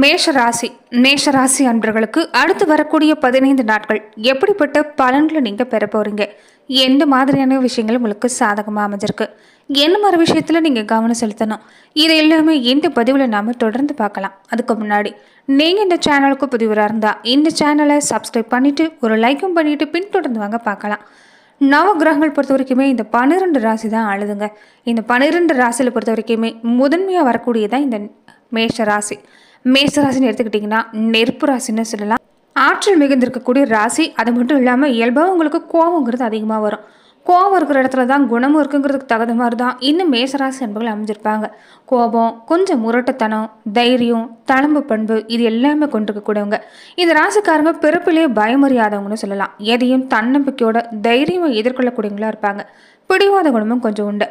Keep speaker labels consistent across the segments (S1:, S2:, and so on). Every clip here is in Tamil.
S1: மேஷ ராசி மேஷ ராசி அன்பர்களுக்கு அடுத்து வரக்கூடிய பதினைந்து நாட்கள் எப்படிப்பட்ட பலன்களை நீங்கள் பெற போகிறீங்க எந்த மாதிரியான விஷயங்கள் உங்களுக்கு சாதகமாக அமைஞ்சிருக்கு? என்ன மாதிரி விஷயத்தில் நீங்கள் கவனம் செலுத்தணும்? இது எல்லாமே இந்த பதிவில் நாம் தொடர்ந்து பார்க்கலாம். அதுக்கு முன்னாடி நீங்கள் இந்த சேனலுக்கு புதிவராக இருந்தால் இந்த சேனலை சப்ஸ்கிரைப் பண்ணிவிட்டு ஒரு லைக்கும் பண்ணிவிட்டு பின்தொடர்ந்து வாங்க பார்க்கலாம். நவ கிரகங்கள் பொறுத்த வரைக்குமே இந்த பன்னிரெண்டு ராசி தான் அழுதுங்க. இந்த பன்னிரெண்டு ராசியில் பொறுத்த வரைக்குமே முதன்மையாக வரக்கூடியதான் இந்த மேஷ ராசி மேசராசின்னு எடுத்துக்கிட்டிங்கன்னா நெருப்பு ராசின்னு சொல்லலாம். ஆற்றல் மிகுந்திருக்கக்கூடிய ராசி அது மட்டும் இல்லாமல் இயல்பாக உங்களுக்கு கோபங்கிறது அதிகமாக வரும். கோபம் இருக்கிற இடத்துல தான் குணமும் இருக்குங்கிறதுக்கு தகுந்த மாதிரி தான் இன்னும் மேசராசி அன்புகள் அமைஞ்சிருப்பாங்க. கோபம் கொஞ்சம் முரட்டுத்தனம் தைரியம் தளம்பு பண்பு இது எல்லாமே கொண்டிருக்கக்கூடியவங்க. இந்த ராசிக்காரங்க பிறப்பிலே பயமறியாதவங்கன்னு சொல்லலாம். எதையும் தன்னம்பிக்கையோட தைரியமாக எதிர்கொள்ளக்கூடியவங்களா இருப்பாங்க. பிடிவாத குணமும் கொஞ்சம் உண்டு.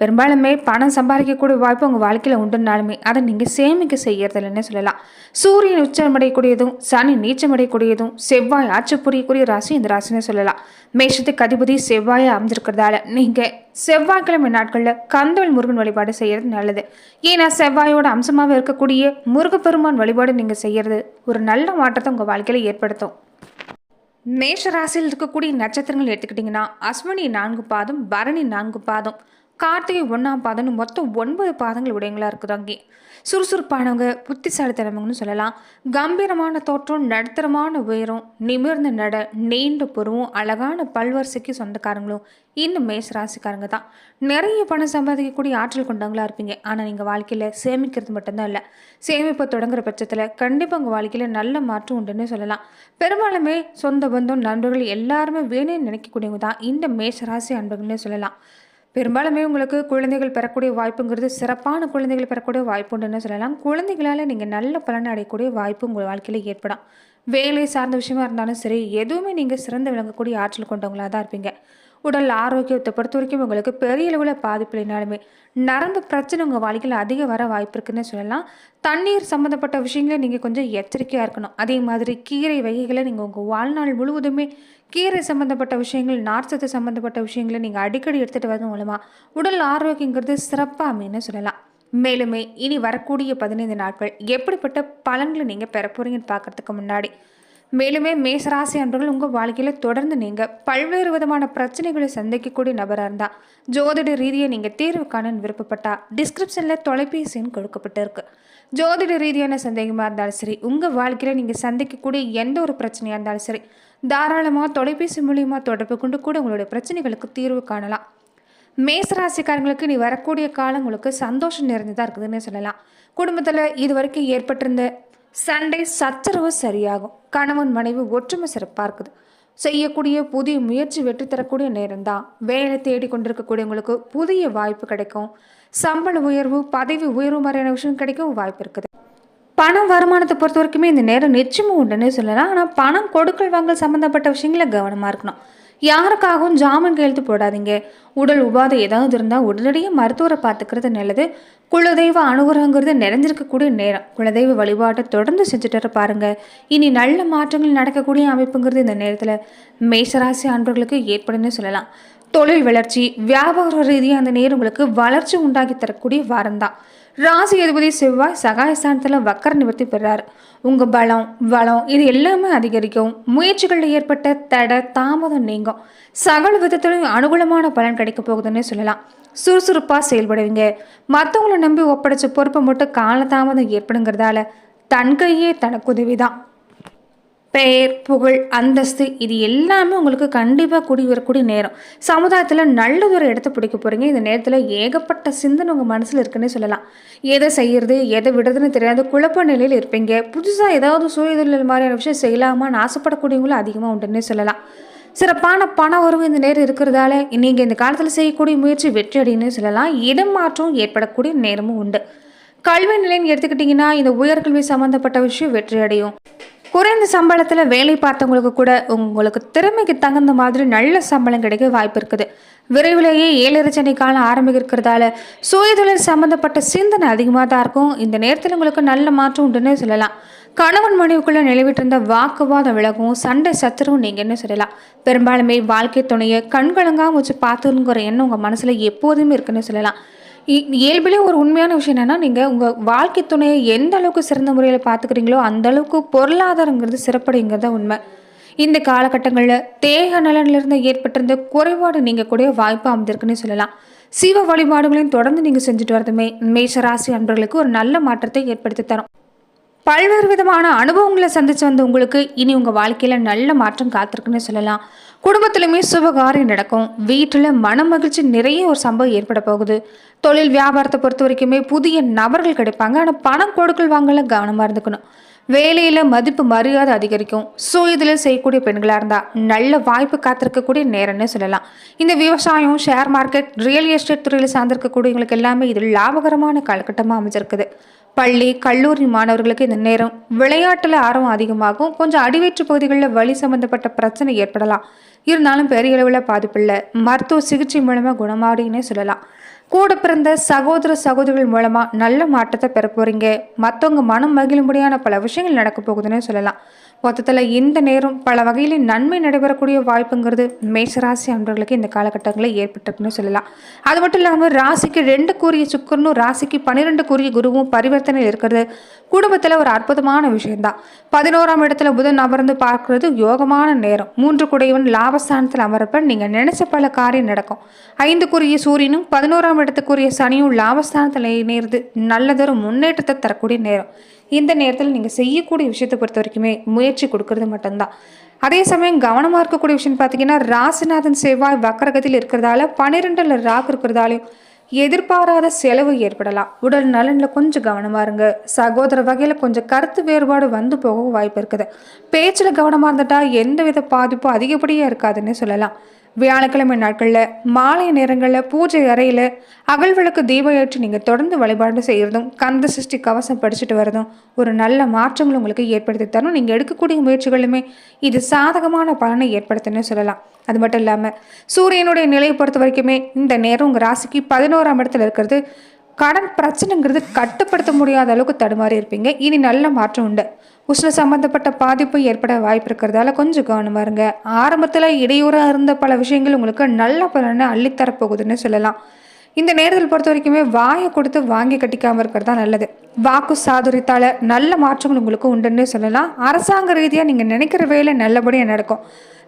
S1: பெரும்பாலுமே பணம் சம்பாதிக்கக்கூடிய வாய்ப்பு உங்கள் வாழ்க்கையில் உண்டுனாலுமே அதை நீங்கள் சேமிக்க செய்யறதில்லன்னு சொல்லலாம். சூரியன் உச்சமடையக்கூடியதும் சனி நீச்சமடையக்கூடியதும் செவ்வாய் ஆட்சி புரியக்கூடிய ராசி இந்த ராசின்னு சொல்லலாம். மேஷத்துக்கு அதிபதி செவ்வாயை அமைஞ்சிருக்கிறதால நீங்கள் செவ்வாய்க்கிழமை நாட்களில் கந்தவல் முருகன் வழிபாடு செய்கிறது நல்லது. ஏன்னா செவ்வாயோட அம்சமாக இருக்கக்கூடிய முருகப்பெருமான் வழிபாடு நீங்கள் செய்கிறது ஒரு நல்ல மாற்றத்தை உங்கள் வாழ்க்கையில் ஏற்படுத்தும். மேஷ ராசியில் இருக்கக்கூடிய நட்சத்திரங்கள் எடுத்துக்கிட்டிங்கன்னா அஸ்வினி நான்கு பாதம் பரணி நான்கு பாதம் கார்த்திகை ஒன்றாம் பாதம்னு மொத்தம் ஒன்பது பாதங்கள் உடையங்களா இருக்குது அங்கே சுறுசுறுப்பானவங்க புத்திசாலித்தனவங்கன்னு சொல்லலாம். கம்பீரமான தோற்றம் நடுத்தரமான உயரம் நிமிர்ந்த நட நீண்ட பொருவும் அழகான பல்வரிசைக்கு சொந்தக்காரங்களும் இன்னும் மேச ராசிக்காரங்க தான். நிறைய பணம் சம்பாதிக்கக்கூடிய ஆற்றல் கொண்டவங்களா இருப்பீங்க. ஆனால் நீங்கள் வாழ்க்கையில் சேமிக்கிறது மட்டும்தான் இல்லை. சேமிப்பை தொடங்குற பட்சத்தில் கண்டிப்பாக உங்கள் வாழ்க்கையில் நல்ல மாற்றம் உண்டுன்னு சொல்லலாம். பெரும்பாலுமே சொந்த பந்தம் நண்பர்கள் எல்லாருமே வேணும்னு நினைக்கக்கூடியவங்க தான் இந்த மேச ராசி அன்பர்கள்னு சொல்லலாம். பெரும்பாலுமே உங்களுக்கு குழந்தைகள் பெறக்கூடிய வாய்ப்புங்கிறது சிறப்பான குழந்தைகள் பெறக்கூடிய வாய்ப்புண்டுன்னு சொல்லலாம். குழந்தைகளால் நீங்கள் நல்ல பலன் அடையக்கூடிய வாய்ப்பு உங்கள் வாழ்க்கையில் ஏற்படும் வேலை சார்ந்த விஷயமா இருந்தாலும் சரி எதுவுமே நீங்கள் சிறந்து விளங்கக்கூடிய ஆற்றல் கொண்டவங்களாக தான் இருப்பீங்க. உடல் ஆரோக்கியத்தை பொறுத்த வரைக்கும் உங்களுக்கு பெரிய அளவில் பாதிப்பு இல்லைனாலுமே நரம்பு பிரச்சனை உங்கள் வாழ்க்கையில் அதிக வர வாய்ப்பு இருக்குன்னு சொல்லலாம். தண்ணீர் சம்மந்தப்பட்ட விஷயங்களை நீங்கள் கொஞ்சம் எச்சரிக்கையாக இருக்கணும். அதே மாதிரி கீரை வகைகளை நீங்கள் உங்கள் வாழ்நாள் முழுவதுமே கீரை சம்மந்தப்பட்ட விஷயங்கள் நார்ச்சத்து சம்மந்தப்பட்ட விஷயங்களை நீங்கள் அடிக்கடி எடுத்துகிட்டு வரது மூலமாக உடல் ஆரோக்கியங்கிறது சிறப்பாக அமைன்னு சொல்லலாம். மேலுமே இனி வரக்கூடிய பதினைந்து நாட்கள் எப்படிப்பட்ட பலன்களை நீங்கள் பெற போகிறீங்கன்னு பார்க்குறதுக்கு முன்னாடி மேலுமே மேசராசி அன்பர்கள் உங்கள் வாழ்க்கையில் தொடர்ந்து நீங்கள் பல்வேறு விதமான பிரச்சனைகளை சந்திக்கக்கூடிய நபராக இருந்தால் ஜோதிட ரீதியை நீங்கள் தீர்வு காண விருப்பப்பட்டால் டிஸ்கிரிப்ஷனில் தொலைபேசின்னு கொடுக்கப்பட்டிருக்கு ஜோதிட ரீதியான சந்தேகமாக இருந்தாலும் சரி உங்கள் வாழ்க்கையில் நீங்கள் சந்திக்கக்கூடிய எந்த ஒரு பிரச்சனையாக இருந்தாலும் சரி தாராளமாக தொலைபேசி மூலியமாக தொடர்பு கொண்டு கூட உங்களுடைய பிரச்சனைகளுக்கு தீர்வு காணலாம். மேசராசிக்காரங்களுக்கு நீ வரக்கூடிய காலம் உங்களுக்கு சந்தோஷம் நிறைந்ததாக இருக்குதுன்னு சொல்லலாம். குடும்பத்தில் இது வரைக்கும் ஏற்பட்டிருந்த சண்டை சச்சரவு சரியாகும். கணவன் மனைவி ஒற்றுமை சிறப்பாக இருக்குது செய்யக்கூடிய புதிய முயற்சி வெற்றி தரக்கூடிய நேரம்தான். வேலை தேடி கொண்டிருக்கக்கூடியவங்களுக்கு புதிய வாய்ப்பு கிடைக்கும். சம்பள உயர்வு பதவி உயர்வு மாதிரியான விஷயம் கிடைக்கும் வாய்ப்பு இருக்குது. பணம் வருமானத்தை பொறுத்த வரைக்குமே இந்த நேரம் நிச்சயமும் உண்டுன்னு சொல்லலாம். ஆனால் பணம் கொடுக்கல் வாங்கல் சம்மந்தப்பட்ட விஷயங்கள கவனமாக இருக்கணும். யாருக்காகவும் ஜாமீன் கையெழுத்து போடாதீங்க. உடல் உபாதை ஏதாவது இருந்தால் உடனடியாக மருத்துவரை பார்த்துக்கிறது நல்லது. குலதெய்வ அனுகிரகங்கிறது நிறைஞ்சிருக்கக்கூடிய நேரம். குலதெய்வ வழிபாட்டை தொடர்ந்து செஞ்சுட்டு பாருங்க. இனி நல்ல மாற்றங்கள் நடக்கக்கூடிய அமைப்புங்கிறது இந்த நேரத்தில். மேசராசி அன்பர்களுக்கு ஏற்படும்னு சொல்லலாம். தொழில் வளர்ச்சி வியாபார ரீதியாக அந்த நேரம் உங்களுக்கு வளர்ச்சி உண்டாக்கி தரக்கூடிய வாரம் தான் ராசி அதிபதி செவ்வாய் சகாயஸ்தானத்தில் வக்கர நிவர்த்தி பெறார். உங்கள் பலம் வளம் இது எல்லாமே அதிகரிக்கும். முயற்சிகளில் ஏற்பட்ட தடை தாமதம் நீங்கும். சகல விதத்திலும் அனுகூலமான பலன் கிடைக்க போகுதுன்னு சொல்லலாம். சுறுசுறுப்பாக செயல்படுவீங்க. மற்றவங்களை நம்பி ஒப்படைச்ச பொறுப்பை மட்டும் காலதாமதம் ஏற்படுங்கிறதால தன் கையே தனக்கு உதவி தான் பெயர் புகழ் அந்தஸ்து இது எல்லாமே உங்களுக்கு கண்டிப்பாக கூடி வரக்கூடிய நேரம். சமுதாயத்தில் நல்லதொரு இடத்த பிடிக்க போகிறீங்க இந்த நேரத்தில் ஏகப்பட்ட சிந்தனை உங்கள் மனசில் இருக்குன்னே சொல்லலாம். எதை செய்கிறது எதை விடுறதுன்னு தெரியாத குழப்ப நிலையில் இருப்பீங்க. புதுசாக ஏதாவது சுயதொழில் மாதிரியான விஷயம் செய்யலாமான்னு ஆசைப்படக்கூடியவங்களும் அதிகமாக உண்டுன்னே சொல்லலாம். சிறப்பான பண உறவு இந்த நேரம் இருக்கிறதால நீங்கள் இந்த காலத்தில் செய்யக்கூடிய முயற்சி வெற்றி அடைன்னு சொல்லலாம். இடம் மாற்றம் ஏற்படக்கூடிய நேரமும் உண்டு. கல்வி நிலைன்னு எடுத்துக்கிட்டிங்கன்னா இந்த உயர்கல்வி சம்மந்தப்பட்ட விஷயம் வெற்றி அடையும். குறைந்த சம்பளத்தில் வேலை பார்த்தவங்களுக்கு கூட உங்களுக்கு திறமைக்கு தகுந்த மாதிரி நல்ல சம்பளம் கிடைக்க வாய்ப்பு இருக்குது. விரைவிலேயே ஏழரை காலம் ஆரம்பிக்கிறதால சுயதொழில் சம்மந்தப்பட்ட சிந்தனை அதிகமாக தான் இருக்கும். இந்த நேரத்தில் உங்களுக்கு நல்ல மாற்றம் உண்டுன்னு சொல்லலாம். கணவன் மனைவிக்குள்ளே நிலவிட்டிருந்த வாக்குவாதம் விலகும் சண்டை சத்துருவும் நீங்கள் என்ன சொல்லலாம். பெரும்பாலுமே வாழ்க்கை துணையை கண்கலங்காமல் வச்சு பார்த்துங்கிற எண்ணம் உங்கள் மனசில் எப்போதுமே இருக்குன்னு சொல்லலாம். இயல்பிலே ஒரு உண்மையான விஷயம் என்னென்னா நீங்கள் உங்கள் வாழ்க்கை துணையை எந்த அளவுக்கு சிறந்த முறையில் பார்த்துக்கிறீங்களோ அந்த அளவுக்கு பொருளாதாரங்கிறது சிறப்படைங்கிறத உண்மை. இந்த காலகட்டங்களில் தேக நலனிலிருந்து ஏற்பட்டிருந்த குறைபாடு நீங்கள் கூட வாய்ப்பு அமைந்திருக்குன்னு சொல்லலாம். சிவ வழிபாடுகளையும் தொடர்ந்து நீங்கள் செஞ்சுட்டு வரதுமே மேஷராசி அன்பர்களுக்கு ஒரு நல்ல மாற்றத்தை ஏற்படுத்தி தரும். பல்வேறு விதமான அனுபவங்களை சந்திச்சு வந்த உங்களுக்கு இனி உங்க வாழ்க்கையில நல்ல மாற்றம் காத்திருக்குன்னு சொல்லலாம். குடும்பத்திலுமே சுபகாரியம் நடக்கும். வீட்டில் மன மகிழ்ச்சி நிறைய ஒரு சம்பவம் ஏற்பட போகுது. தொழில் வியாபாரத்தை பொறுத்த வரைக்குமே புதிய நபர்கள் கிடைப்பாங்க. ஆனால் பணம் கொடுக்கல் வாங்கல கவனமாக இருந்துக்கணும். வேலையில் மதிப்பு மரியாதை அதிகரிக்கும். சுயதில் செய்யக்கூடிய பெண்களாக இருந்தால் நல்ல வாய்ப்பு காத்திருக்கக்கூடிய நேரம்னு சொல்லலாம். இந்த விவசாயம் ஷேர் மார்க்கெட் ரியல் எஸ்டேட் துறையில் சார்ந்திருக்கக்கூடியவங்களுக்கு எல்லாமே இது லாபகரமான காலகட்டமாக அமைஞ்சிருக்குது. பள்ளி கல்லூரி மாணவர்களுக்கு இந்த நேரம் விளையாட்டில் ஆர்வம் அதிகமாகும். கொஞ்சம் அடிவயிற்று பகுதிகளில் வலி சம்பந்தப்பட்ட பிரச்சனை ஏற்படலாம். இருந்தாலும் பெரிய அளவில் பாதிப்பில்லை மருத்துவ சிகிச்சை மூலமாக குணமாடினே சொல்லலாம். கூட பிறந்த சகோதர சகோதரிகள் மூலமாக நல்ல மாற்றத்தை பெற போகிறீங்க மற்றவங்க மனம் மகிழும்படியான பல விஷயங்கள் நடக்க போகுதுன்னே சொல்லலாம். மொத்தத்தில் இந்த நேரம் பல வகையில் நன்மை நடைபெறக்கூடிய வாய்ப்புங்கிறது மேசராசி அன்பர்களுக்கு இந்த காலகட்டங்களில் ஏற்பட்டிருக்குன்னு சொல்லலாம். அது மட்டும் இல்லாமல் ராசிக்கு ரெண்டு கூறிய சுக்கரனும் ராசிக்கு பன்னிரெண்டு கூறிய குருவும் பரிவர்த்தனையில் இருக்கிறது. குடும்பத்தில் ஒரு அற்புதமான விஷயம்தான். பதினோராம் இடத்துல புதன் அமர்ந்து பார்க்கறது யோகமான நேரம். மூன்று குடையவன் லாபஸ்தானத்தில் அமரப்ப நீங்கள் நினைச்ச பல காரியம் நடக்கும். ஐந்து கூறிய சூரியனும் பதினோராம் இடத்துக்குரிய சனியும் லாபஸ்தானத்தில் நேர்ந்து நல்லதொரு முன்னேற்றத்தை தரக்கூடிய நேரம். இந்த நேரத்தில் நீங்கள் செய்யக்கூடிய விஷயத்தை பொறுத்த வரைக்குமே முயற்சி கொடுக்கறது மட்டும்தான். அதே சமயம் கவனமாக இருக்கக்கூடிய விஷயம் பார்த்தீங்கன்னா ராசிநாதன் செவ்வாய் வக்கரகத்தில் இருக்கிறதால பன்னிரெண்டில் ராக் இருக்கிறதாலையும் எதிர்பாராத செலவு ஏற்படலாம். உடல் நலனில் கொஞ்சம் கவனமாக இருங்க. சகோதர வகையில் கொஞ்சம் கருத்து வேறுபாடு வந்து போகவும் வாய்ப்பு இருக்குது. பேச்சில் கவனமாக இருந்துட்டா எந்தவித பாதிப்பும் அதிகப்படியாக இருக்காதுன்னு சொல்லலாம். வியாழக்கிழமை நாட்களில் மாலை நேரங்களில் பூஜை அறையில் அகல் விளக்கு தீபம் ஏற்றி நீங்கள் தொடர்ந்து வழிபாடு செய்கிறதும் கந்த சிருஷ்டி கவசம் படிச்சுட்டு வரதும் ஒரு நல்ல மாற்றங்கள் உங்களுக்கு ஏற்படுத்தி தரும் நீங்கள் எடுக்கக்கூடிய முயற்சிகளுமே இது சாதகமான பலனை ஏற்படுத்துன்னு சொல்லலாம். அது மட்டும் இல்லாமல் சூரியனுடைய நிலையை பொறுத்த வரைக்குமே இந்த நேரம் உங்கள் ராசிக்கு பதினோராம் இடத்துல இருக்கிறது. கடன் பிரச்சனைங்கிறது கட்டுப்படுத்த முடியாத அளவுக்கு தடுமாறி இருப்பீங்க. இனி நல்ல மாற்றம் உண்டு. உஷ்ண சம்பந்தப்பட்ட பாதிப்பு ஏற்பட வாய்ப்பு இருக்கிறதால கொஞ்சம் கவனமாக இருங்க. ஆரம்பத்தில் இடையூறாக இருந்த பல விஷயங்கள் உங்களுக்கு நல்ல பலனை அள்ளித்தரப்போகுதுன்னு சொல்லலாம். இந்த நேரத்தில் பொறுத்த வரைக்குமே வாயை கொடுத்து வாங்கி கட்டிக்காமல் இருக்கிறது தான் நல்லது. வாக்கு சாதுரியத்தால் நல்ல மாற்றங்கள் உங்களுக்கு உண்டுன்னு சொல்லலாம். அரசாங்க ரீதியாக நீங்கள் நினைக்கிற வேலை நல்லபடியாக நடக்கும்.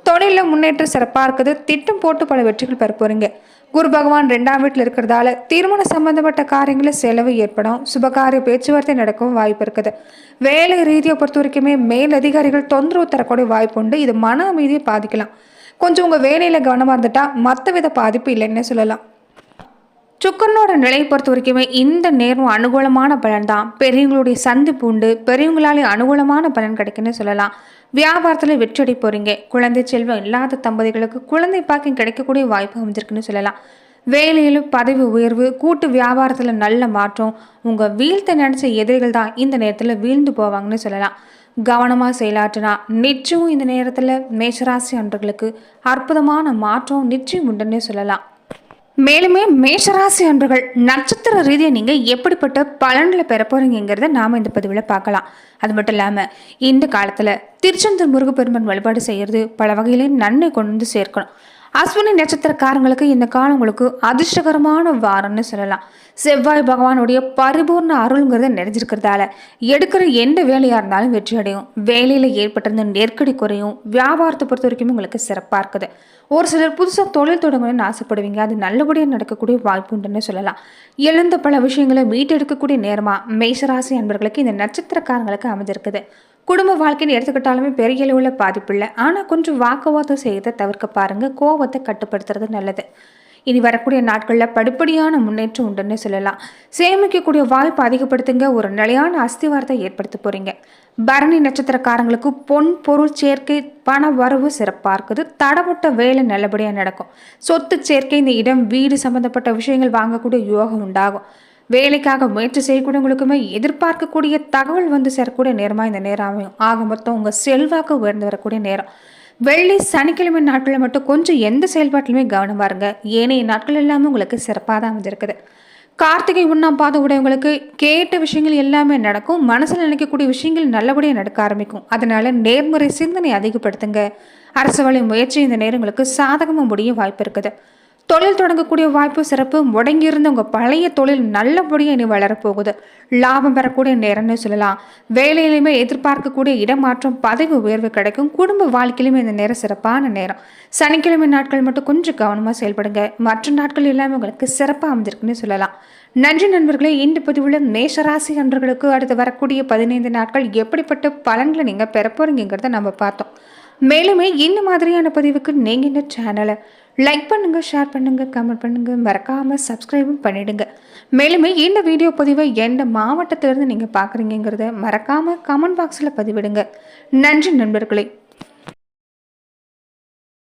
S1: தொழிலில் முன்னேற்றம் சிறப்பாக இருக்குது திட்டம் போட்டு பல வெற்றிகள் பெற போகிறீங்க குரு பகவான் ரெண்டாம் வீட்டில் இருக்கிறதால திருமண சம்பந்தப்பட்ட காரியங்களில் செலவு ஏற்படும் சுபகாரிய பேச்சுவார்த்தை நடக்கவும் வாய்ப்பு இருக்குது. வேலை ரீதியை பொறுத்த வரைக்குமே மேல் அதிகாரிகள் தொந்தரவு தரக்கூடிய வாய்ப்பு உண்டு. இது மன அமைதியை பாதிக்கலாம். கொஞ்சம் உங்கள் வேலையில் கவனமாக இருந்துட்டால் மற்ற வித பாதிப்பு இல்லைன்னே சொல்லலாம். சுக்கரனோட நிலையை பொறுத்த வரைக்குமே இந்த நேரம் அனுகூலமான பலன் தான் பெரியவங்களுடைய சந்திப்பு உண்டு. பெரியவங்களாலே அனுகூலமான பலன் கிடைக்குன்னு சொல்லலாம். வியாபாரத்தில் வெற்றடி போறீங்க. குழந்தை செல்வம் இல்லாத தம்பதிகளுக்கு குழந்தை பாக்கியம் கிடைக்கக்கூடிய வாய்ப்பு அமைஞ்சிருக்குன்னு சொல்லலாம். வேலையிலும் பதவி உயர்வு கூட்டு வியாபாரத்தில் நல்ல மாற்றம் உங்கள் வீழ்த்த நினச்ச எதிரிகள் தான் இந்த நேரத்தில் வீழ்ந்து போவாங்கன்னு சொல்லலாம். கவனமாக செயலாற்றினா நிச்சயம் இந்த நேரத்தில் மேஷராசி அன்றர்களுக்கு அற்புதமான மாற்றம் நிச்சயம் உண்டுன்னே சொல்லலாம். மேலுமே மேஷராசி அன்பர்கள் நட்சத்திர ரீதியாக நீங்கள் எப்படிப்பட்ட பலன்களை பெற போகிறீங்கிறத நாம் இந்த பதிவில் பார்க்கலாம். அது மட்டும் இல்லாமல் இந்த காலத்தில் திருச்செந்தூர் முருகப்பெருமான் வழிபாடு செய்கிறது பல வகையிலையும் நன்மை கொண்டு வந்து சேர்க்கணும். அஸ்வினி நட்சத்திரக்காரங்களுக்கு இந்த காலம் உங்களுக்கு அதிர்ஷ்டகரமான வாரம்னு சொல்லலாம். செவ்வாய் பகவானுடைய பரிபூர்ண அருள்ங்கிறத நிறைஞ்சிருக்கிறதால எடுக்கிற எந்த வேலையாக இருந்தாலும் வெற்றி அடையும். வேலையில் ஏற்பட்டிருந்த நெருக்கடி குறையும். வியாபாரத்தை பொறுத்த வரைக்கும் உங்களுக்கு சிறப்பாக இருக்குது. ஒரு சிலர் புதுசாக தொழில் தொடங்கணும்னு ஆசைப்படுவீங்க. அது நல்லபடியாக நடக்கக்கூடிய வாய்ப்பு உண்டுன்னு சொல்லலாம். எழுந்த பல விஷயங்களை மீட்டெடுக்கக்கூடிய நேரமாக மேஷராசி அன்பர்களுக்கு இந்த நட்சத்திரக்காரங்களுக்கு அமைஞ்சிருக்குது. குடும்ப வாழ்க்கைன்னு எடுத்துக்கிட்டாலுமே பெரிய அளவில் பாதிப்பு இல்லை. ஆனால் கொஞ்சம் வாக்குவாதம் செய்யறதை தவிர்க்க பாருங்கள் கோபத்தை கட்டுப்படுத்துறது நல்லது. இனி வரக்கூடிய நாட்களில் படிப்படியான முன்னேற்றம் உண்டுன்னு சொல்லலாம். சேமிக்கக்கூடிய வாய்ப்பு அதிகப்படுத்துங்க. ஒரு நிலையான அஸ்திவாரத்தை ஏற்படுத்த போகிறீங்க பரணி நட்சத்திரக்காரங்களுக்கு பொன் பொருள் சேர்க்கை பண வரவு சிறப்பாக இருக்குது. தடப்பட்ட வேலை நல்லபடியாக நடக்கும். சொத்து சேர்க்கை இந்த இடம் வீடு சம்மந்தப்பட்ட விஷயங்கள் வாங்கக்கூடிய யோகம் உண்டாகும். வேலைக்காக முயற்சி செய்யக்கூடியவங்களுக்குமே எதிர்பார்க்கக்கூடிய தகவல் வந்து சேரக்கூடிய நேரமாக இந்த நேரம் அமையும். ஆக மொத்தம் உங்கள் செல்வாக்கு உயர்ந்து வரக்கூடிய நேரம். வெள்ளி சனிக்கிழமை நாட்களில் மட்டும் கொஞ்சம் எந்த செயல்பாட்டிலுமே கவனமாக இருங்க. ஏனைய நாட்கள் எல்லாமே உங்களுக்கு சிறப்பாக தான் வந்திருக்குது கார்த்திகை உண்ணாம் பாத உடையவங்களுக்கு கேட்ட விஷயங்கள் எல்லாமே நடக்கும். மனசில் நினைக்கக்கூடிய விஷயங்கள் நல்லபடியாக நடக்க ஆரம்பிக்கும். அதனால நேர்முறை சிந்தனை அதிகப்படுத்துங்க. அரசு வழி முயற்சி இந்த நேரங்களுக்கு சாதகமாக முடிய வாய்ப்பு இருக்குது. தொழில் தொடங்கக்கூடிய வாய்ப்பு சிறப்பு. முடங்கியிருந்த உங்கள் பழைய தொழில் நல்லபடியாக இனி வளரப்போகுது. லாபம் பெறக்கூடிய நேரம்னு சொல்லலாம். வேலையிலுமே எதிர்பார்க்கக்கூடிய இடமாற்றம் பதவி உயர்வு கிடைக்கும். குடும்ப வாழ்க்கையிலுமே இந்த நேரம் சிறப்பான நேரம். சனிக்கிழமை நாட்கள் மட்டும் கொஞ்சம் கவனமாக செயல்படுங்க. மற்ற நாட்கள் எல்லாமே உங்களுக்கு சிறப்பாக அமைஞ்சிருக்குன்னு சொல்லலாம். நன்றி நண்பர்களே இன்று பதிவுள்ள மேஷராசி அன்றர்களுக்கு அடுத்து வரக்கூடிய பதினைந்து நாட்கள் எப்படிப்பட்ட பலன்களை நீங்கள் பெற போறீங்கிறத நம்ம பார்த்தோம். மேலுமே இந்த மாதிரியான பதிவுக்கு நீங்கள் இந்த சேனலை லைக் பண்ணுங்கள் ஷேர் பண்ணுங்கள் கமெண்ட் பண்ணுங்கள் மறக்காமல் சப்ஸ்கிரைபும் பண்ணிவிடுங்க மேலுமே இந்த வீடியோ பதிவை எந்த மாவட்டத்திலிருந்து நீங்கள் பார்க்குறீங்கிறத மறக்காமல் கமெண்ட் பாக்ஸில் பதிவிடுங்க. நன்றி நண்பர்களே.